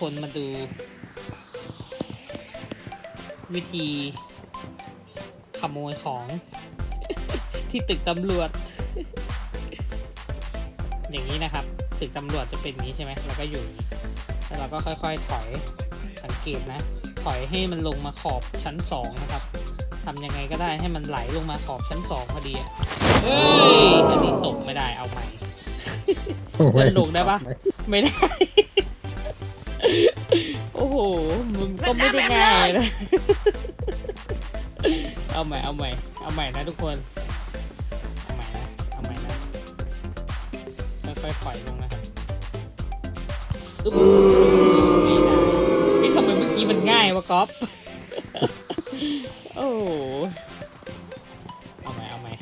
คนมาดู วิธีขโมยของ ที่ตึกตำรวจ อย่างนี้นะครับ ตึกตำรวจจะเป็นนี้ใช่ไหมแล้วก็อยู่แล้วเราก็ค่อยๆถอยสังเกตนะ ถอยให้มันลงมาขอบชั้นสองนะครับทำยังไงก็ได้ให้มันไหลลงมาขอบชั้นสองพอดีเฮ้ยอันนี้ตกไม่ได้เอาใหม่ลงได้ปะไม่ได้ โอ้โห มึงก็ไม่ได้ง่ายนะเอาใหม่ เอาใหม่ เอาใหม่นะทุกคน เอาใหม่นะ เอาใหม่นะค่อยๆถอยลงนะครับอึ๊บไม่ได้ไม่ทำไมเมื่อกี้มันง่ายวะก๊อฟโอ้โหเอาใหม่ เอาใหม่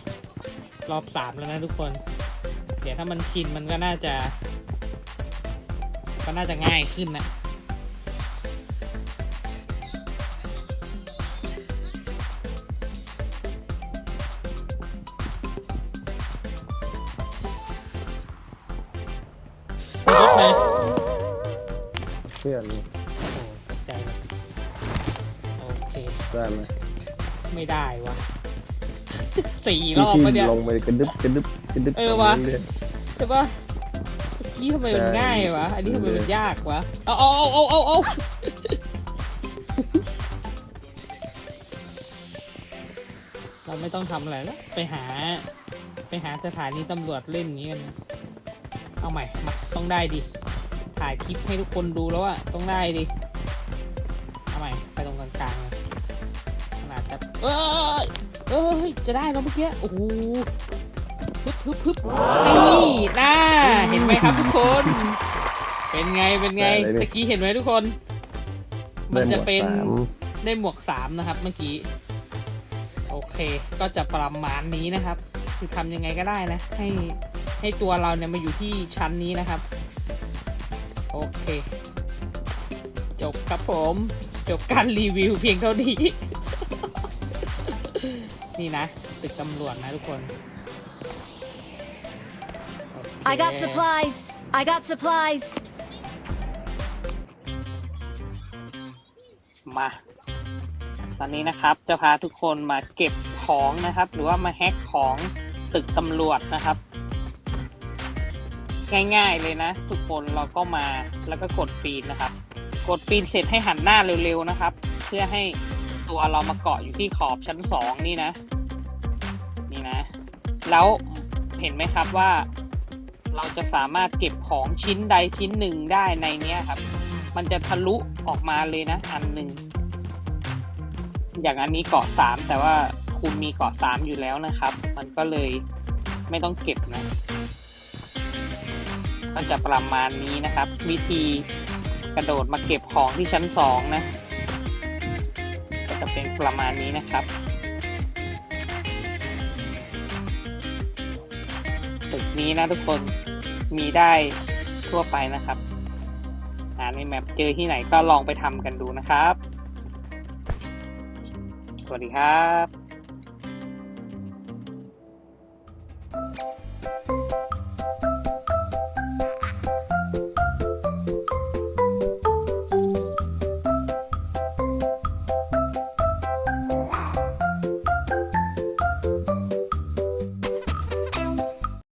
รอบสามแล้วนะทุกคน เดี๋ยวถ้ามันชินมันก็น่าจะ ก็น่าจะง่ายขึ้นนะยกเลยเพื่อนโอ้ตกใจเลยโอเค ได้ไหมไม่ได้วะ สี่รที่อบที่ปะเนี่ย ลงไปกระดึบกระดึบกระดึบเออวะรื่ยใช่ปะ เมื่อกี้ทำไมมันง่ายวะ อันนี้ทำไมมันยากวะเอาเอาเอาเอาเอาเอาเราไม่ต้องทำอะไรแล้ว ไปหา ไปหาสถานีตำรวจเล่นอย่างนี้กันนะเอาใหม่มาต้องได้ดิ ถ่ายคลิปให้ทุกคนดูแล้วอะต้องได้ดิ เอาใหม่ ไปตรงกลางๆขนาดจะเอ้ยเอ้ย จะได้แล้วเมื่อกี้ โอ้โห ฮึบฮึบฮึบนี่น่าเห็นไหมครับทุกคน เป็นไงเป็นไงได้เลยดิ ตะกี้เห็นไหมทุกคน มันได้หจะดเป็นสาม ได้หมวกสามนะครับเมื่อกี้ โอเค ก็จะประมาณนี้นะครับ คือทำยังไงก็ได้นะ ให้ให้ตัวเราเนี่ยมาอยู่ที่ชั้นนี้นะครับ โอเค จบครับผม จบการรีวิวเพียงเท่านี้ นี่นะตึกตำรวจนะทุกคนโอเค I got supplies. I got supplies. มา ตอนนี้นะครับจะพาทุกคนมาเก็บของนะครับ หรือว่ามาแฮกของตึกตำรวจนะครับ ง่ายๆเลยนะ ทุกคนเราก็มาแล้วก็กดปีนนะครับ กดปีนเสร็จให้หันหน้าเร็วๆนะครับ เพื่อให้ตัวเรามาเกาะอยู่ที่ขอบชั้นสองนี่นะ นี่นะ แล้วเห็นไหมครับว่า เราจะสามารถเก็บของชิ้นใดชิ้นหนึ่งได้ในเนี้ยครับ มันจะทะลุออกมาเลยนะอันหนึ่งอย่างอันนี้เกาะสามแต่ว่าคุณมีเกาะสามอยู่แล้วนะครับ มันก็เลยไม่ต้องเก็บนะ ก็จะประมาณนี้นะครับ วิธีกระโดดมาเก็บของที่ชั้นสองนะ ก็จะเป็นประมาณนี้นะครับ ตึกนี้นะทุกคนมีได้ทั่วไปนะครับหาในแมปเจอที่ไหนก็ลองไปทำกันดูนะครับ สวัสดีครับ